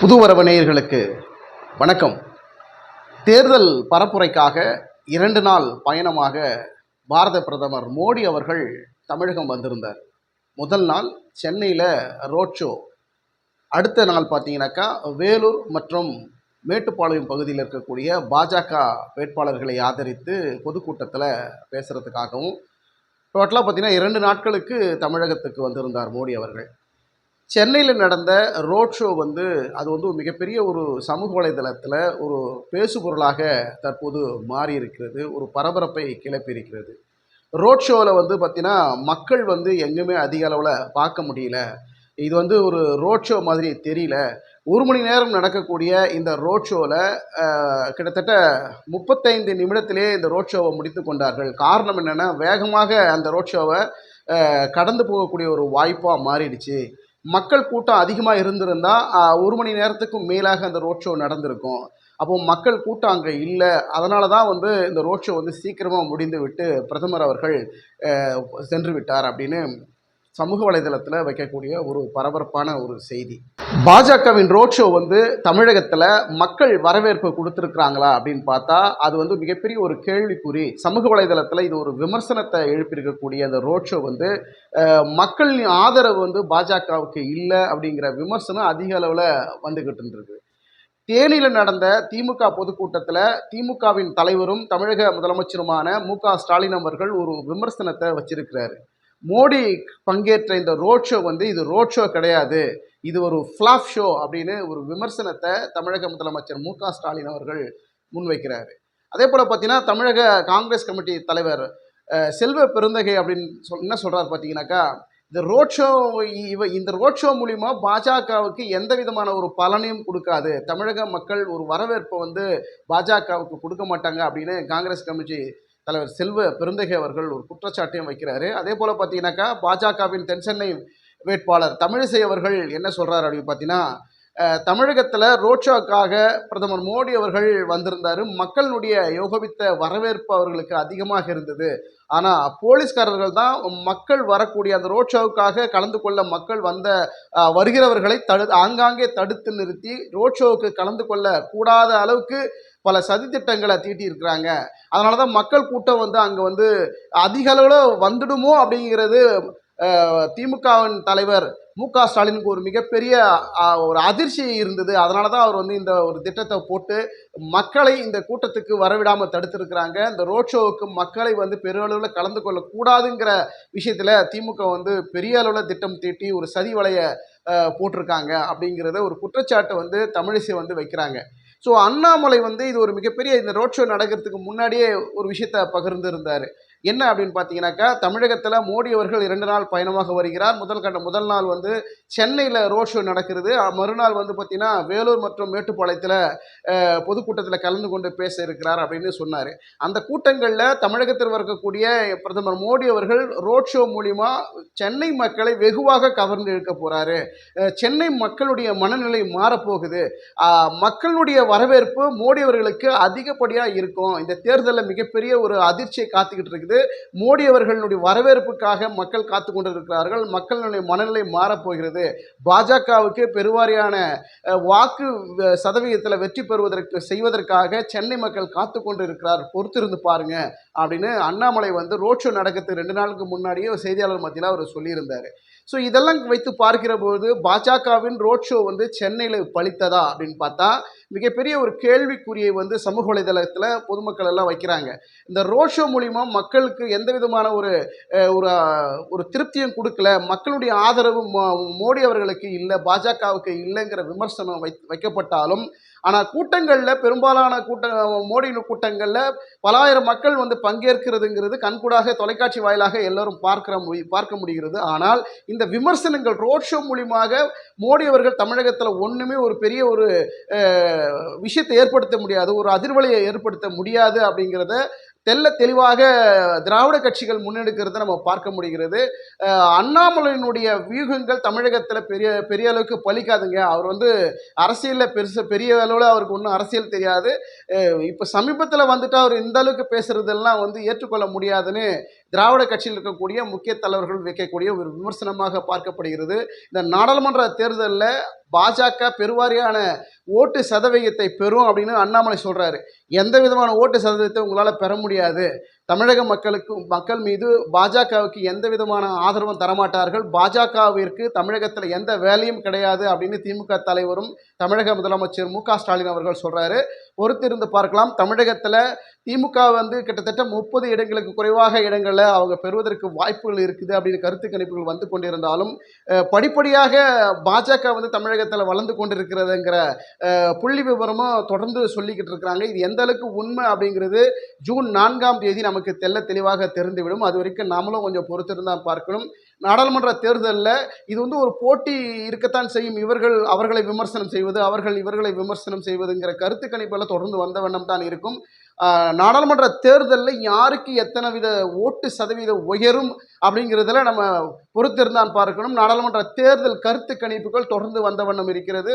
புதுவரவு நேயர்களுக்கு வணக்கம். தேர்தல் பரப்புரைக்காக இரண்டு நாள் பயணமாக பாரத பிரதமர் மோடி அவர்கள் தமிழகம் வந்திருந்தார். முதல் நாள் சென்னையில் ரோட் ஷோ அடுத்த நாள் பார்த்தீங்கன்னாக்கா வேலூர் மற்றும் மேட்டுப்பாளையம் பகுதியில் இருக்கக்கூடிய பாஜக வேட்பாளர்களை ஆதரித்து பொதுக்கூட்டத்தில் பேசுகிறதுக்காகவும் டோட்டலாக பார்த்தீங்கன்னா இரண்டு நாட்களுக்கு தமிழகத்துக்கு வந்திருந்தார் மோடி அவர்கள். சென்னையில் நடந்த ரோட் ஷோ வந்து அது வந்து ஒரு மிகப்பெரிய ஒரு சமூக வலைதளத்தில் ஒரு பேசுபொருளாக தற்போது மாறி இருக்கிறது ஒரு பரபரப்பை கிளப்பி இருக்கிறது ரோட் ஷோவில் வந்து பார்த்திங்கன்னா மக்கள் வந்து எங்குமே அதிக அளவில் பார்க்க முடியல. இது வந்து ஒரு ரோட் ஷோ மாதிரி தெரியல. ஒரு மணி நேரம் நடக்கக்கூடிய இந்த ரோட் ஷோவில் கிட்டத்தட்ட முப்பத்தைந்து நிமிடத்திலே இந்த ரோட் ஷோவை முடித்து கொண்டார்கள். காரணம் என்னென்னா வேகமாக அந்த ரோட் ஷோவை கடந்து போகக்கூடிய ஒரு வாய்ப்பாக மாறிடுச்சு. மக்கள் கூட்டம் அதிகமாக இருந்திருந்தால் ஒரு மணி நேரத்துக்கும் மேலாக அந்த ரோட் ஷோ நடந்திருக்கும். அப்போ மக்கள் கூட்டம் அங்கே இல்லை. அதனால தான் வந்து இந்த ரோட் ஷோ வந்து சீக்கிரமாக முடிந்து விட்டு பிரதமர் அவர்கள் சென்று விட்டார் அப்படின்னு சமூக வலைதளத்தில் வைக்கக்கூடிய ஒரு பரபரப்பான ஒரு செய்தி. பாஜகவின் ரோட் ஷோ வந்து தமிழகத்தில் மக்கள் வரவேற்பு கொடுத்துருக்குறாங்களா அப்படின்னு பார்த்தா அது வந்து மிகப்பெரிய ஒரு கேள்விக்குறி. சமூக வலைதளத்தில் இது ஒரு விமர்சனத்தை எழுப்பியிருக்கக்கூடிய அந்த ரோட் ஷோ வந்து மக்களின் ஆதரவு வந்து பாஜகவுக்கு இல்லை அப்படிங்கிற விமர்சனம் அதிக அளவில் வந்துக்கிட்டு இருந்திருக்கு. தேனியில் நடந்த திமுக பொதுக்கூட்டத்தில் திமுகவின் தலைவரும் தமிழக முதலமைச்சருமான மு க ஸ்டாலின் அவர்கள் ஒரு விமர்சனத்தை வச்சிருக்கிறாரு. மோடி பங்கேற்ற இந்த ரோட் ஷோ வந்து இது ரோட் ஷோ கிடையாது. இது ஒரு ஃப்ளாப் ஷோ அப்படின்னு ஒரு விமர்சனத்தை தமிழக முதலமைச்சர் மு க ஸ்டாலின் அவர்கள் முன்வைக்கிறாரு. அதே போல் பார்த்தீங்கன்னா தமிழக காங்கிரஸ் கமிட்டி தலைவர் செல்வ பெருந்தகை அப்படின்னு சொல் என்ன சொல்கிறார் பார்த்தீங்கன்னாக்கா இந்த ரோட் ஷோ இவ இந்த ரோட் ஷோ மூலிமா பாஜகவுக்கு எந்த விதமான ஒரு பலனையும் கொடுக்காது. தமிழக மக்கள் ஒரு வரவேற்பை வந்து பாஜகவுக்கு கொடுக்க மாட்டாங்க அப்படின்னு காங்கிரஸ் கமிட்டி தலைவர் செல்வ பெருந்தகை அவர்கள் ஒரு குற்றச்சாட்டையும் வைக்கிறாரு. அதே போல் பார்த்தீங்கன்னாக்கா பாஜகவின் தென்சென்னை வேட்பாளர் தமிழிசை அவர்கள் என்ன சொல்கிறார் அப்படின்னு பார்த்தீங்கன்னா தமிழகத்தில் ரோட் ஷோக்காக பிரதமர் மோடி அவர்கள் வந்திருந்தார். மக்களுடைய யோகவித்த வரவேற்பு அவர்களுக்கு அதிகமாக இருந்தது. ஆனால் போலீஸ்காரர்கள் தான் மக்கள் வரக்கூடிய அந்த ரோட் ஷோவுக்காக கலந்து கொள்ள மக்கள் வந்த வருகிறவர்களை தடு ஆங்காங்கே தடுத்து நிறுத்தி ரோட் ஷோவுக்கு கலந்து கொள்ள கூடாத அளவுக்கு பல சதித்திட்டங்களை தீட்டியிருக்கிறாங்க. அதனால தான் மக்கள் கூட்டம் வந்து அங்கே வந்து அதிக அளவில் வந்துடுமோ அப்படிங்கிறது திமுகவின் தலைவர் மு க ஸ்டாலினுக்கு ஒரு மிகப்பெரிய ஒரு அதிர்ச்சி இருந்தது. அதனால தான் அவர் வந்து இந்த ஒரு திட்டத்தை போட்டு மக்களை இந்த கூட்டத்துக்கு வரவிடாமல் தடுத்திருக்கிறாங்க. இந்த ரோட் ஷோவுக்கு மக்களை வந்து பெருளவில் கலந்து கொள்ளக்கூடாதுங்கிற விஷயத்தில் திமுக வந்து பெரிய அளவில் திட்டம் தீட்டி ஒரு சதி வலைய போட்டிருக்காங்க அப்படிங்கிறத ஒரு குற்றச்சாட்டை வந்து தமிழிசை வந்து வைக்கிறாங்க. ஸோ அண்ணாமலை வந்து இது ஒரு மிகப்பெரிய இந்த ரோட் ஷோ நடக்கிறதுக்கு முன்னாடியே ஒரு விஷயத்த பகிர்ந்திருந்தார். என்ன அப்படின்னு பார்த்தீங்கன்னாக்கா தமிழகத்தில் மோடி அவர்கள் இரண்டு நாள் பயணமாக வருகிறார். முதல் கட்ட முதல் நாள் வந்து சென்னையில் ரோட் ஷோ நடக்கிறது. மறுநாள் வந்து பார்த்தீங்கன்னா வேலூர் மற்றும் மேட்டுப்பாளையத்தில் பொதுக்கூட்டத்தில் கலந்து கொண்டு பேச இருக்கிறார் அப்படின்னு சொன்னார். அந்த கூட்டங்களில் தமிழகத்தில் இருக்கக்கூடிய பிரதமர் மோடி அவர்கள் ரோட் ஷோ மூலிமா சென்னை மக்களை வெகுவாக கவர்ந்து இழுக்க போகிறாரு சென்னை மக்களுடைய மனநிலை மாறப்போகுது. மக்களுடைய வரவேற்பு மோடி அவர்களுக்கு அதிகப்படியாக இருக்கும். இந்த தேர்தலில் மிகப்பெரிய ஒரு அதிர்ச்சியை காத்துக்கிட்டு இருக்குது மோடி அவர்களுடைய வரவேற்புக்காக மக்கள் காத்து கொண்டிருக்கிறார்கள். மக்களுடைய மனநிலை மாறப்போகிறது. பாஜகவுக்கு பெருவாரியான வாக்கு சதவீதத்தில் சதவிகிதத்தில் வெற்றி பெறுவதற்கு செய்வதற்காக சென்னை மக்கள் காத்து கொண்டிருக்கிறார். பொறுத்திருந்து பாருங்க அப்படின்னு அண்ணாமலை வந்து ரோட் ஷோ நடக்கிறதுக்கு ரெண்டு நாளுக்கு முன்னாடியே ஒரு செய்தியாளர் மத்தியில் அவர் சொல்லியிருந்தார். ஸோ இதெல்லாம் வைத்து பார்க்கிற போது பாஜகவின் ரோட் ஷோ வந்து சென்னையில் பலித்ததா அப்படின்னு பார்த்தா மிகப்பெரிய ஒரு கேள்விக்குறியை வந்து சமூக வலைதளத்தில் பொதுமக்கள் எல்லாம் வைக்கிறாங்க. இந்த ரோட் ஷோ மூலிமா மக்களுக்கு எந்த விதமான ஒரு ஒரு ஒரு திருப்தியும் கொடுக்கல. மக்களுடைய ஆதரவு மோ- மோடி அவர்களுக்கு இல்லை பாஜகவுக்கு இல்லைங்கிற விமர்சனம் வை வைக்கப்பட்டாலும் ஆனால் கூட்டங்களில் பெரும்பாலான கூட்ட மோடியின் கூட்டங்களில் பலாயிரம் மக்கள் வந்து பங்கேற்கிறதுங்கிறது கண்கூடாக தொலைக்காட்சி வாயிலாக எல்லோரும் பார்க்கிற முடி பார்க்க முடிகிறது. ஆனால் இந்த விமர்சனங்கள் ரோட் ஷோ மூலியமாக மோடி அவர்கள் தமிழகத்தில் ஒன்றுமே ஒரு பெரிய ஒரு விஷயத்தை ஏற்படுத்த முடியாது ஒரு அதிர்வலையை ஏற்படுத்த முடியாது அப்படிங்கிறத தெல்ல தெளிவாக திராவிட கட்சிகள் முன்னெடுக்கிறத நம்ம பார்க்க முடிகிறது. அண்ணாமலையினுடைய வியூகங்கள் தமிழகத்தில் பெரிய பெரிய அளவுக்கு பலிக்காதுங்க. அவர் வந்து அரசியலில் பெருசு பெரிய அளவில் அவருக்கு ஒன்றும் அரசியல் தெரியாது. இப்போ சமீபத்தில் வந்துட்டு அவர் இந்த அளவுக்கு பேசுறதெல்லாம் வந்து ஏற்றுக்கொள்ள முடியாதுன்னு திராவிட கட்சியில் இருக்கக்கூடிய முக்கிய தலைவர்கள் வைக்கக்கூடிய ஒரு விமர்சனமாக பார்க்கப்படுகிறது. இந்த நாடாளுமன்ற தேர்தலில் பாஜக பெருவாரியான ஓட்டு சதவிகிதத்தை பெறும் அப்படின்னு அண்ணாமலை சொல்கிறாரு எந்த விதமான ஓட்டு சதவீதத்தை உங்களால் பெற முடியாது. தமிழக மக்களுக்கு மக்கள் மீது பாஜகவுக்கு எந்த விதமான ஆதரவும் தரமாட்டார்கள். பாஜகவிற்கு தமிழகத்தில் எந்த வேலையும் கிடையாது அப்படின்னு திமுக தலைவரும் தமிழக முதலமைச்சர் மு ஸ்டாலின் அவர்கள் சொல்கிறாரு பொறுத்திருந்து பார்க்கலாம். தமிழகத்தில் திமுக வந்து கிட்டத்தட்ட முப்பது இடங்களுக்கு குறைவாக இடங்களில் அவங்க பெறுவதற்கு வாய்ப்புகள் இருக்குது அப்படின்னு கருத்து கணிப்புகள் வந்து கொண்டிருந்தாலும் படிப்படியாக பாஜக வந்து தமிழகத்தில் வளர்ந்து கொண்டிருக்கிறதுங்கிற புள்ளி விவரமும் தொடர்ந்து சொல்லிக்கிட்டு இருக்கிறாங்க. இது எந்த அளவுக்கு உண்மை அப்படிங்கிறது ஜூன் நான்காம் தேதி நமக்கு தெள்ள தெளிவாக தெரிந்துவிடும். அது வரைக்கும் நாமளும் கொஞ்சம் பொறுத்திருந்தான் பார்க்கணும். நாடாளுமன்ற தேர்தலில் இது வந்து ஒரு போட்டி இருக்கத்தான் செய்யும். இவர்கள் அவர்களை விமர்சனம் செய்வது அவர்கள் இவர்களை விமர்சனம் செய்வதுங்கிற கருத்து கணிப்பெல்லாம் தொடர்ந்து வந்த வண்ணம் தான் இருக்கும். நாடாளுமன்ற தேர்தலில் யாருக்கு எத்தனை வித ஓட்டு சதவீதம் உயரும் அப்படிங்கிறதுல நம்ம பொறுத்திருந்தான் பார்க்கணும். நாடாளுமன்ற தேர்தல் கருத்து கணிப்புகள் தொடர்ந்து வந்த வண்ணம் இருக்கிறது.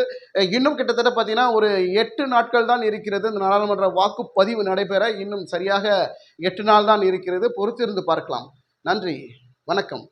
இன்னும் கிட்டத்தட்ட பார்த்தீங்கன்னா ஒரு எட்டு நாட்கள் தான் இருக்கிறது. இந்த நாடாளுமன்ற வாக்குப்பதிவு நடைபெற இன்னும் சரியாக எட்டு நாள் தான் இருக்கிறது. பொறுத்திருந்து பார்க்கலாம். நன்றி. வணக்கம்.